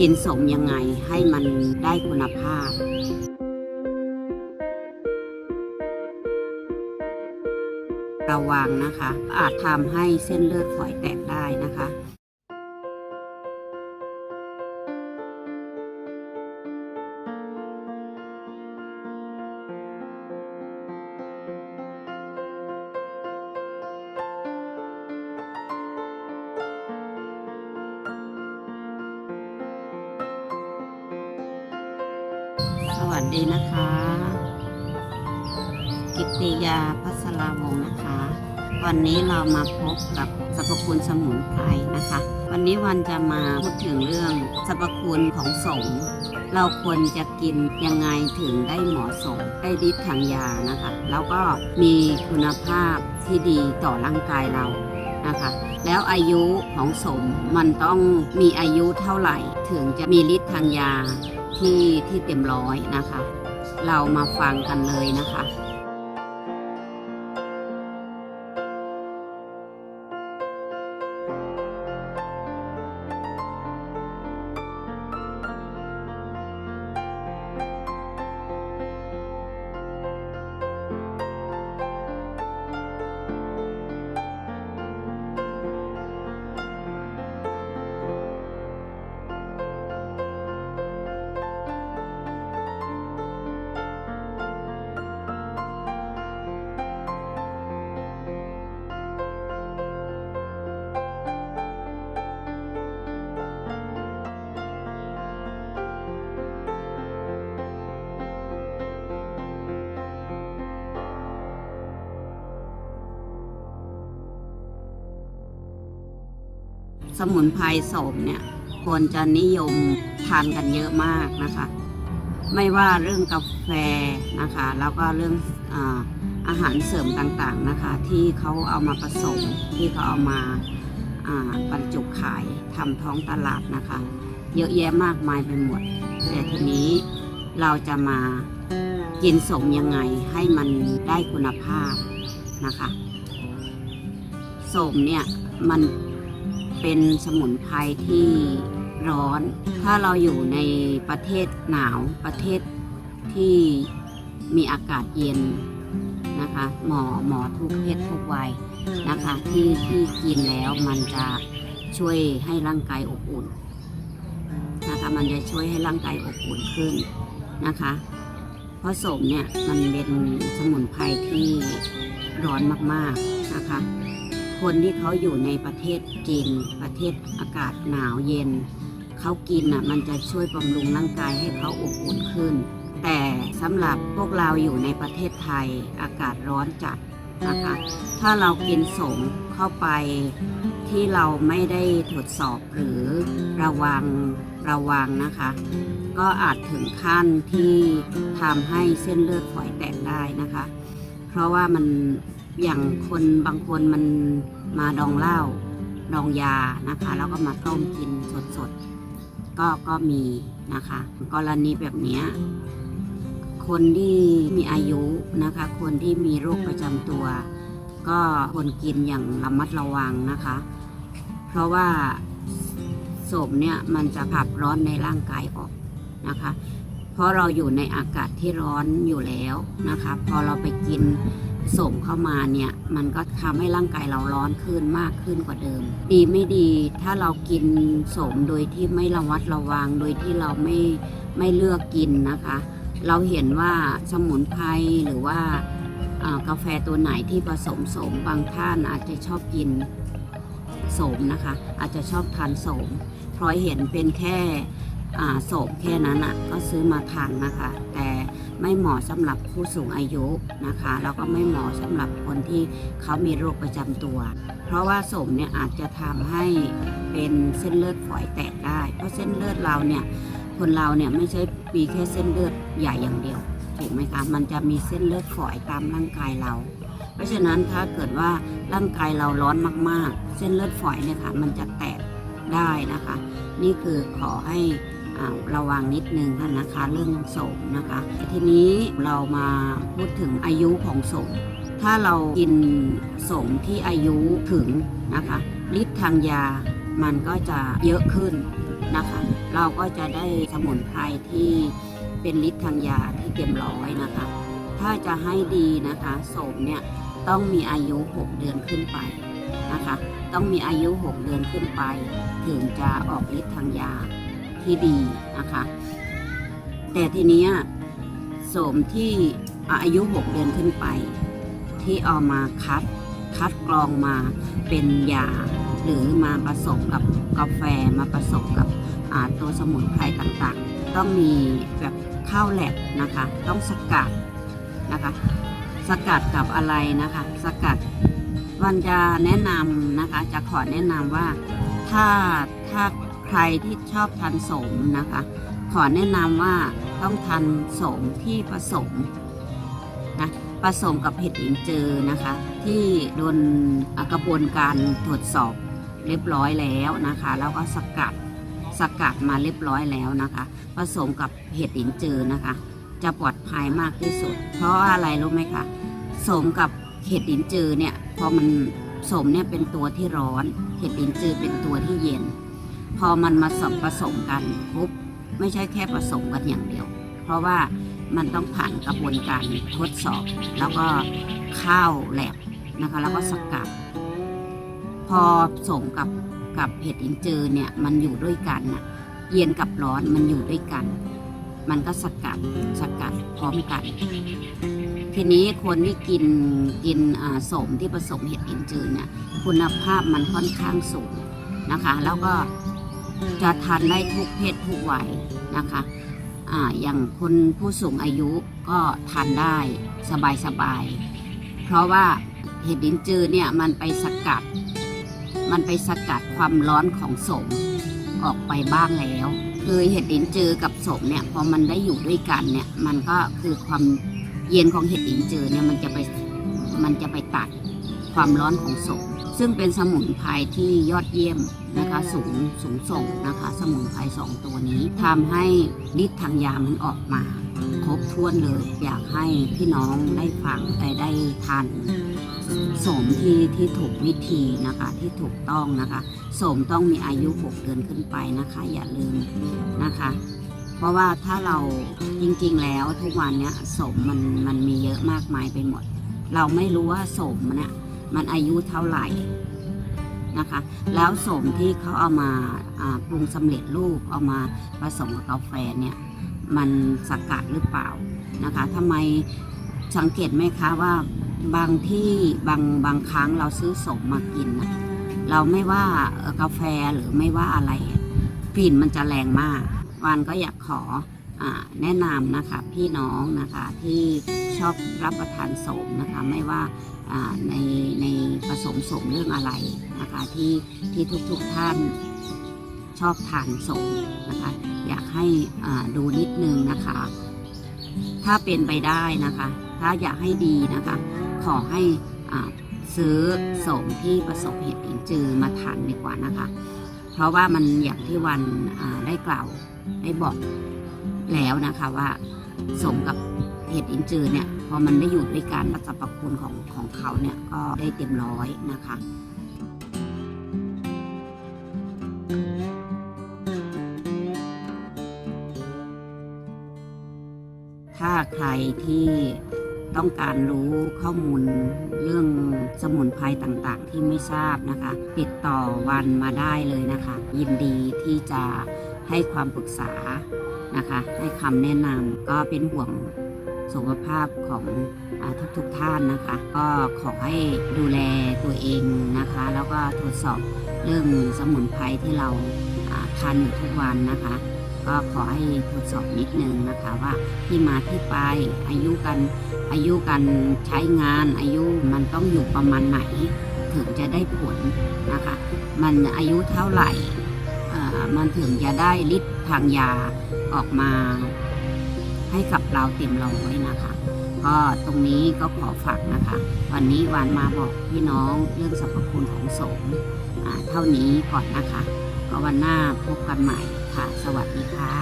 กินสมยังไงให้มันได้คุณภาพระวังนะคะ อาจทำให้เส้นเลือดฝอยแตกได้นะคะ วัสดีนะคะ กิตติยาพัสราวงนะคะ วันนี้เรามาพบกับสรรพคุณสมุนไพรนะคะ วันนี้วันจะมาพูดถึงเรื่องสรรพคุณของสงเราควรจะกินยังไงถึงได้เหมาะสมได้ฤทธิ์ทางยานะคะ แล้วก็มีคุณภาพที่ดีต่อร่างกายเรานะคะแล้วอายุของสมมันต้องมีอายุเท่าไหร่ถึงจะมีฤทธิ์ทางยา ที่ที่เต็มร้อยนะคะ เรามาฟังกันเลยนะคะ มุนไพรโสมเนี่ยคนจะนิยมทานกันเยอะมากนะคะ ไม่ว่าเรื่องกาแฟนะคะ แล้วก็เรื่องอาอาหารเสริมต่างๆนะคะ ที่เขาเอามาผสมที่เขาเอามาาบรรจุขายทำท้องตลาดนะคะ เยอะแยะมากมายไปหมด แต่ทีนี้เราจะมากินสมยังไงให้มันได้คุณภาพนะคะสมเนี่ยมัน เป็นสมุนไพรที่ร้อน ถ้าเราอยู่ในประเทศหนาวประเทศที่มีอากาศเย็นนะคะหมอหมอทุกเพศทุกวัยนะคะที่ที่กินแล้วมันจะช่วยให้ร่างกายอบอุ่นนะคะมันจะช่วยให้ร่างกายอบอุ่นขึ้นนะคะเพราะสมเนี่ยมันเป็นสมุนไพรที่ร้อนมากๆนะคะ คนที่เขาอยู่ในประเทศจีนประเทศอากาศหนาวเย็น เขากินอะมันจะช่วยบำรุงร่างกายให้เขาอบอุ่นขึ้น แต่สำหรับพวกเราอยู่ในประเทศไทยอากาศร้อนจัดนะคะถ้าเรากินสมเข้าไปที่เราไม่ได้ทดสอบหรือระวังระวังนะคะ ก็อาจถึงขั้นที่ทำให้เส้นเลือดฝอยแตกได้นะคะ เพราะว่ามัน อย่างคนบางคนมันมาดองเหล้าดองยานะคะ แล้วก็มาต้มกินสดๆ ก็ก็มีนะคะ กรณีแบบนี้คนที่มีอายุนะคะ คนที่มีโรคประจำตัว ก็ควรกินอย่างระมัดระวังนะคะ เพราะว่าโสมเนี่ยมันจะขับร้อนในร่างกายออกนะคะ เพราะเราอยู่ในอากาศที่ร้อนอยู่แล้วนะคะ พอเราไปกิน สมเข้ามาเนี่ย มันก็ทำให้ร่างกายเราร้อนขึ้นมากขึ้นกว่าเดิม ดีไม่ดีถ้าเรากินสมโดยที่ไม่ระวัดระวังโดยที่เราไม่ไม่เลือกกินนะคะ เราเห็นว่าสมุนไพรหรือว่ากาแฟตัวไหนที่ผสมสมบางท่านอาจจะชอบกินสมนะคะ อาจจะชอบทานสมพลอยเห็นเป็นแค่ โสมแค่นั้นอะ่ะก็ซื้อมาทานนะคะ แต่ไม่เหมาะสำหรับผู้สูงอายุนะคะแล้วก็ไม่เหมาะสำหรับคนที่เขามีโรคประจำตัว เพราะว่าโสมเนี่ยอาจจะทำให้เป็นเส้นเลือดฝอยแตกได้ เพราะเส้นเลือดเราเนี่ยคนเราเนี่ยไม่ใช่มีแค่เส้นเลือดใหญ่อย่างเดียวถูกไหมคะมันจะมีเส้นเลือดฝอยตามร่างกายเรา เพราะฉะนั้นถ้าเกิดว่าร่างกายเราร้อนมากๆ เส้นเลือดฝอยเนี่ยค่ะมันจะแตกได้นะคะ นี่คือขอให้ ระวังนิดนึงนะคะ เรื่องโสมนะคะ ทีนี้เรามาพูดถึงอายุของโสม ถ้าเรากินโสมที่อายุถึงนะคะฤทธิ์ทางยามันก็จะเยอะขึ้นนะคะ เราก็จะได้สมุนไพรที่เป็นฤทธิ์ทางยาที่เต็มร้อยนะคะ ถ้าจะให้ดีนะคะโสมเนี่ยต้องมีอายุ 6 เดือนขึ้นไปนะคะ ต้องมีอายุ 6 เดือนขึ้นไป ถึงจะออกฤทธิ์ทางยา ที่ดีนะคะ แต่ทีนี้โสมที่อายุ 6 เดือนขึ้นไป ที่เอามาคัดคัดกรองมาเป็นยา หรือมาผสมกับกาแฟมาผสมกับตัวสมุนไพรต่างๆ ต้องมีแบบข้าวแลบนะคะ ต้องสกัดนะคะ สกัดกับอะไรนะคะ สกัดวันจะแนะนำนะคะ จะขอแนะนำว่าถ้าถ้า ครที่ชอบทานสมนะคะ ขอแนะนำว่าต้องทานสมที่ผสมนะผสมกับเห็ดอินเจอนะคะ ที่โดนกระบวนการตรวจสอบเรียบร้อยแล้วนะคะ แล้วก็สกัดสกัดมาเรียบร้อยแล้วนะคะ ผสมกับเห็ดอินเจอนะคะ จะปลอดภัยมากที่สุด เพราะอะไรรู้ไหมคะสมกับเห็ดอินจือเนี่ยพอมันสมเนี่ยเป็นตัวที่ร้อน เห็ดอินจือเป็นตัวที่เย็น พอมันมาสมผสมกันปุ๊บไม่ใช่แค่ผสมกันอย่างเดียว เพราะว่ามันต้องผ่านกระบวนการทดสอบ แล้วก็ข้าวแลบนะคะแล้วก็สกัดพอสมกับกับเห็ดอินจือเนี่ยมันอยู่ด้วยกันน่ะเย็นกับร้อนมันอยู่ด้วยกัน มันก็สกัดสกัดพร้อมกัน ทีนี้คนที่กินกินอสมที่ผสมเห็ดอินจือเนี่ยคุณภาพมันค่อนข้างสูงนะคะ แล้วก็ จะทานได้ทุกเพศทุกวัยนะคะอ่าอย่างคนผู้สูงอายุก็ทานได้สบายๆเพราะว่าเห็ดอินจือเนี่ยมันไปสกัด มันไปสกัดความร้อนของโสมออกไปบ้างแล้ว คือเห็ดอินจือกับโสมเนี่ยพอมันได้อยู่ด้วยกันเนี่ยมันก็คือความเย็นของเห็ดอินจือเนี่ยมันจะไปมันจะไปตัดความร้อนของโสม ซึ่งเป็นสมุนไพรที่ยอดเยี่ยมนะคะสูงสูงส่งนะคะ สมุนไพรสองตัวนี้ทำให้ฤทธิ์ทางยามันออกมา ครบถ้วนเลย อยากให้พี่น้องได้ฟังได้ได้ทานโสมที่ที่ถูกวิธีนะคะที่ถูกต้องนะคะโสมต้องมีอายุ 6 เดือนขึ้นไปนะคะ อย่าลืมนะคะ เพราะว่าถ้าเราจริงๆแล้วทุกวันเนี้ยโสมมันมันมีเยอะมากมายไปหมด เราไม่รู้ว่าโสมเนี่ย มันอายุเท่าไหร่นะคะ แล้วสมที่เขาเอามาปรุงสำเร็จรูปเอามาผสมกับกาแฟเนี่ยมันสกัดหรือเปล่านะคะทำไมสังเกตไหมคะว่าบางที่บางบางครั้งเราซื้อสมมากินนะเราไม่ว่ากาแฟหรือไม่ว่าอะไรกลิ่นมันจะแรงมากวันก็อยากขอ แนะนำนะคะพี่น้องนะคะที่ชอบรับประทานสมนะคะไม่ว่าในในผสมสมเรื่องอะไรนะคะที่ที่ทุกๆท่านชอบทานสมนะคะอยากให้ดูนิดนึงนะคะ ถ้าเป็นไปได้นะคะ ถ้าอยากให้ดีนะคะ ขอให้ซื้อสมที่ผสมเห็ดอินจือมาทานดีกว่านะคะ เพราะว่ามันอย่างที่วันได้กล่าวได้บอก แล้วนะคะว่าสมกับเห็ดอินจือเนี่ยพอมันได้อยู่ด้วยกันสรรพคุณของของเขาเนี่ยก็ได้เต็มร้อยนะคะถ้าใครที่ต้องการรู้ข้อมูลเรื่องสมุนไพรต่างๆ ที่ไม่ทราบนะคะ ติดต่อวันมาได้เลยนะคะ ยินดีที่จะให้ความปรึกษา นะคะ ให้คำแนะนำก็เป็นห่วงสุขภาพของอาทุกๆท่านนะคะ ก็ขอให้ดูแลตัวเองนะคะ แล้วก็ตรวจสอบเรื่องสมุนไพรที่เราทานอยู่ทุกวันนะคะ ก็ขอให้ตรวจสอบนิดนึงนะคะว่าที่มาที่ไปอายุกันอายุการใช้งานอายุมันต้องอยู่ประมาณไหน ถึงจะได้ผลนะคะ มันอายุเท่าไหร่มันถึงจะได้ฤทธิ์ทางยา ออกมาให้กับเราเต็มร้อยนะคะ ก็ตรงนี้ก็ขอฝากนะคะ วันนี้วานมาบอกพี่น้องเรื่องสรรพคุณของสงฆ์อ่าเท่านี้ก่อนนะคะก็วันหน้าพบกันใหม่ค่ะ สวัสดีค่ะ